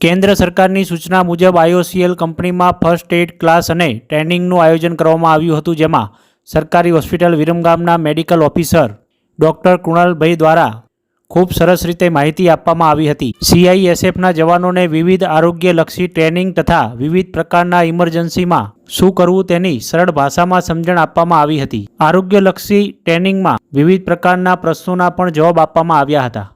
કેન્દ્ર સરકારની સૂચના મુજબ આઈઓસીએલ કંપનીમાં ફર્સ્ટ એડ ક્લાસ અને ટ્રેનિંગનું આયોજન કરવામાં આવ્યું હતું, જેમાં સરકારી હોસ્પિટલ વિરમગામના મેડિકલ ઓફિસર ડૉક્ટર કૃણાલભાઈ દ્વારા ખૂબ સરસ રીતે માહિતી આપવામાં આવી હતી. સીઆઈએસએફના જવાનોને વિવિધ આરોગ્યલક્ષી ટ્રેનિંગ તથા વિવિધ પ્રકારના ઇમરજન્સીમાં શું કરવું તેની સરળ ભાષામાં સમજણ આપવામાં આવી હતી. આરોગ્યલક્ષી ટ્રેનિંગમાં વિવિધ પ્રકારના પ્રશ્નોના પણ જવાબ આપવામાં આવ્યા હતા.